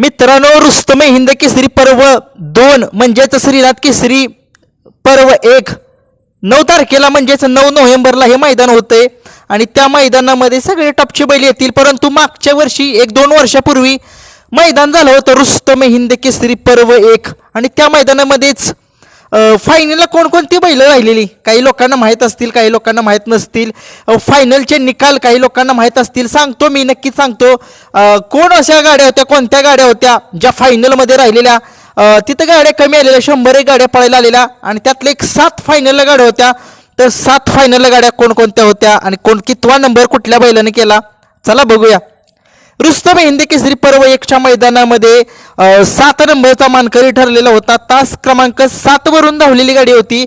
मित्रांनो रुस्तमे हिंद केसरी पर्व दोन म्हणजेच श्रीनाथ केसरी पर्व एक. नऊ तारखेला म्हणजेच नऊ नोव्हेंबरला हे मैदान होते आणि त्या मैदानामध्ये सगळे टपचे बैल येतील. परंतु मागच्या वर्षी एक दोन वर्षापूर्वी मैदान झालं होतं रुस्तमे हिंद केसरी पर्व एक. आणि त्या मैदानामध्येच फायनलला कोणकोणती बैलं राहिलेली? काही लोकांना माहीत असतील काही लोकांना माहीत नसतील. फायनलचे निकाल काही लोकांना माहीत असतील. सांगतो मी नक्की सांगतो. कोण अशा गाड्या होत्या कोणत्या गाड्या होत्या ज्या फायनलमध्ये राहिलेल्या? तिथं गाड्या कमी आलेल्या शंभर एक गाड्या पळायला आलेल्या. आणि त्यातल्या एक सात फायनलला गाड्या होत्या. तर सात फायनलला गाड्या कोणकोणत्या होत्या? आणि कोण कितवा नंबर कुठल्या बैलाने केला? चला बघूया. रुस्तम हिंदी केसरी पर्व एकच्या मैदानामध्ये सात नंबरचा मानकरी ठरलेला होता. तास क्रमांक सात वरून धावलेली गाडी होती.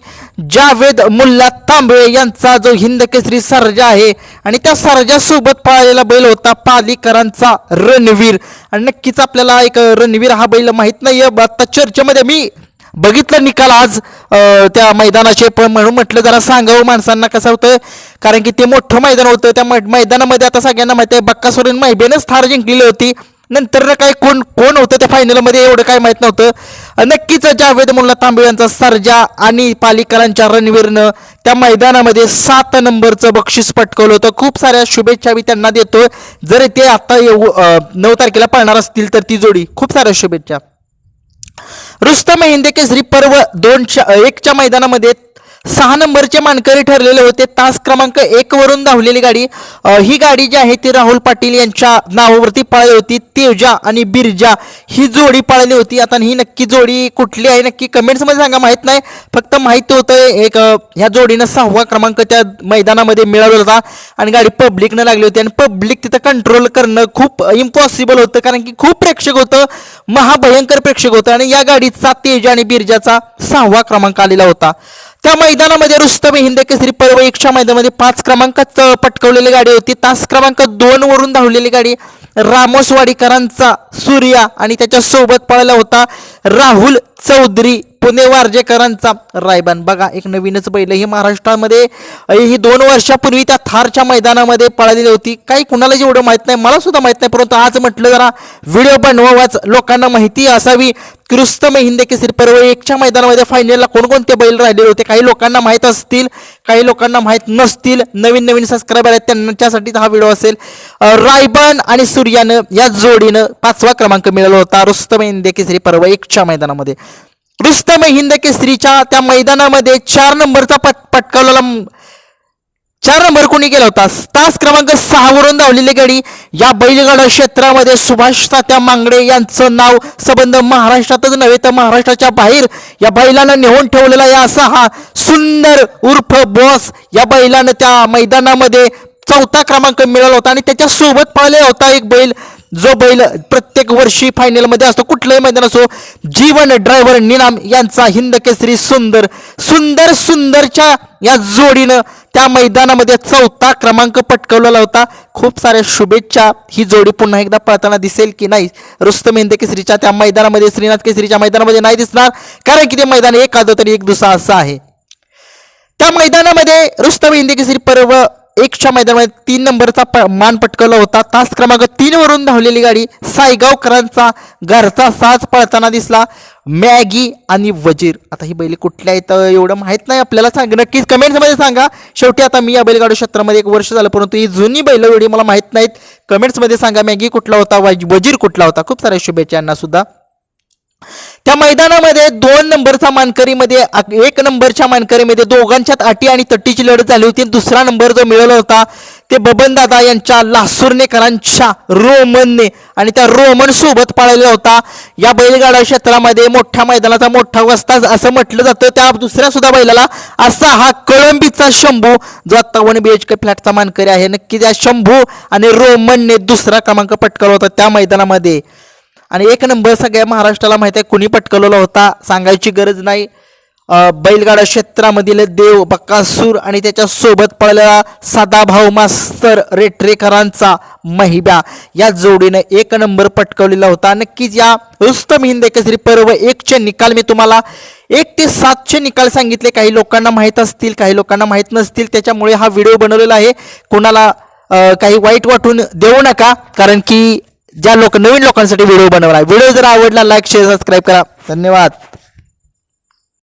जावेद मुल्ला तांबळे यांचा जो हिंद केसरी सर्जा आहे आणि त्या सर्जासोबत पाळलेला बैल होता पालीकरांचा रणवीर. आणि नक्कीच आपल्याला एक रणवीर हा बैल माहीत नाही आता चर्चेमध्ये मी बघितलं निकाल आज त्या मैदानाचे पण म्हणून म्हटलं जरा सांगावं माणसांना कसं होतं कारण की ते मोठं मैदान होतं त्या मैदानामध्ये आता सगळ्यांना माहिती आहे बक्कासोरीन माहिबेनच थार जिंकलेली होती. नंतर काय कोण कोण होतं त्या फायनलमध्ये एवढं काय माहीत नव्हतं. नक्कीच जावेद मुल्ला तांबे यांचा सर्जा आणि पालिकरांच्या रणवीरनं त्या मैदानामध्ये सात नंबरचं बक्षीस पटकवलं होतं. खूप साऱ्या शुभेच्छा मी त्यांना देतो जर ते आता येऊ नऊ तारखेला पाळणार असतील तर ती जोडी. खूप साऱ्या शुभेच्छा. रुस्तम हिंदेकेसरी पर्व दोनच्या एकच्या मैदानामध्ये सहा नंबरचे मानकरी ठरलेले होते. तास क्रमांक एक वरून धावलेली गाडी ही गाडी जी आहे ती राहुल पाटील यांच्या नावावरती पाळली होती. तेजा आणि बिरजा ही जोडी पाळली होती. आता ही नक्की जोडी कुठली आहे नक्की कमेंट्समध्ये सांगा. माहीत नाही फक्त माहिती होतं एक ह्या जोडीनं सहावा क्रमांक त्या मैदानामध्ये मिळवला होता आणि गाडी पब्लिकनं लागली होती. आणि पब्लिक तिथं कंट्रोल करणं खूप इम्पॉसिबल होतं कारण की खूप प्रेक्षक होतं महाभयंकर प्रेक्षक होतं. आणि या गाडीचा तेजा आणि बिरजाचा सहावा क्रमांक आलेला होता. त्या मैदानामध्ये रुस्तम हिंद केसरी पर्व मैदानामध्ये पाच क्रमांकात पटकवलेली गाडी होती. तास क्रमांक दोन वरून धावलेली गाडी रामोसवाडीकरांचा सूर्या आणि त्याच्या सोबत पळाला होता राहुल चौधरी. पुणे वारजेकरांचा रायबान. बघा एक नवीनच बैल ही महाराष्ट्रामध्ये ही दोन वर्षापूर्वी त्या थारच्या मैदानामध्ये पळालेली होती. काही कुणाला एवढं माहीत नाही मला सुद्धा माहीत नाही परंतु आज म्हटलं जरा व्हिडिओ बनवावाच लोकांना माहिती असावी. क्रिस्त रुस्तम केसरी पर्व एकच्या मैदानामध्ये फायनलला कोणकोणते बैल राहिलेले होते? काही लोकांना माहीत असतील काही लोकांना माहीत नसतील. नवीन नवीन सबस्क्रायबर आहेत त्यांच्यासाठी हा व्हिडिओ असेल. रायबन आणि सूर्यानं या जोडीनं पाचवा क्रमांक मिळाला होता. रुस्तम हिंद केसरी पर्व एकच्या मैदानामध्ये. रुस्तम हिंद केसरीच्या त्या मैदानामध्ये चार नंबरचा पट पटकावलेला चार नंबर कोणी केला होता? तास क्रमांक सहावरून धावलेली गाडी या बैलगाडा क्षेत्रामध्ये सुभाष तात्या मांगडे यांचं नाव संबंध महाराष्ट्रातच नव्हे तर महाराष्ट्राच्या बाहेर या बैलानं नेऊन ठेवलेला या असा हा सुंदर उर्फ बॉस या बैलानं त्या मैदानामध्ये चौथा क्रमांक मिळवला होता आणि त्याच्यासोबत सोबत होता एक बैल. जो बैल प्रत्येक वर्षी फायनलमध्ये असतो कुठलंही मैदान असो जीवन ड्रायव्हर निनाम यांचा हिंद केसरी सुंदर सुंदर सुंदरच्या या जोडीनं त्या मैदानामध्ये चौथा क्रमांक पटकवलेला होता. खूप साऱ्या शुभेच्छा. ही जोडी पुन्हा एकदा पळताना दिसेल की नाही? रुस्तम हिंद केसरीच्या त्या मैदानामध्ये श्रीनाथ केसरीच्या मैदानामध्ये नाही दिसणार कारण की ते मैदान एक आदं तरी एक दुसरा असं आहे. त्या मैदानामध्ये रुस्तम हिंदी केसरी पर्व एकच्या मैदानामध्ये तीन नंबरचा प मान पटकवला होता. तास क्रमांक तीनवरून धावलेली गाडी सायगावकरांचा घरचा साज पळताना दिसला. मॅगी आणि वजीर. आता ही बैल कुठल्या आहेत एवढं माहीत नाही आपल्याला सांग नक्कीच कमेंट्समध्ये सांगा. शेवटी आता मी या बैलगाडी क्षेत्रामध्ये एक वर्ष झालं परंतु ही जुनी बैल एवढी मला माहीत नाहीत. कमेंट्समध्ये सांगा मॅगी कुठला होता वजीर कुठला होता? खूप साऱ्या शुभेच्छांना सुद्धा. त्या मैदानामध्ये दोन नंबरचा मानकरीमध्ये एक नंबरच्या मानकरीमध्ये दोघांच्यात अटी आणि तटीची लढत झाली होती. दुसरा नंबर जो मिळवला होता ते बबन दादा यांच्या लासुर्णेकरांच्या रोमनने आणि त्या रोमन सोबत पाळलेला होता. या बैलगाडा क्षेत्रामध्ये मोठ्या मैदानाचा मोठा वस्ताज असं म्हटलं जातं. त्या दुसऱ्या सुद्धा बैलाला असा हा कळंबीचा शंभू जो आता वन बी एच के फ्लॅटचा मानकरी आहे नक्की त्या शंभू आणि रोमनने दुसरा क्रमांक पटकावला होता त्या मैदानामध्ये. आणि एक नंबर सगळ्या महाराष्ट्राला माहिती आहे कुणी पटकवलेला होता सांगायची गरज नाही. बैलगाडा क्षेत्रामधील देव बक्कासूर आणि त्याच्यासोबत पळलेला पडलेला सदाभाऊ मास्तर रेटरेकरांचा महिब्या. या जोडीनं एक नंबर पटकवलेला होता. नक्कीच या रुस्तम हिंद केसरी पर्व एकचे निकाल मी तुम्हाला एक ते सातचे निकाल सांगितले. काही लोकांना माहीत असतील काही लोकांना माहीत नसतील त्याच्यामुळे हा व्हिडिओ बनवलेला आहे. कोणाला काही वाईट वाटून देऊ नका कारण की ज्या लोक नवीन लोकांसाठी व्हिडिओ बनवला व्हिडिओ जर आवडला लाईक शेअर सबस्क्राईब करा. धन्यवाद.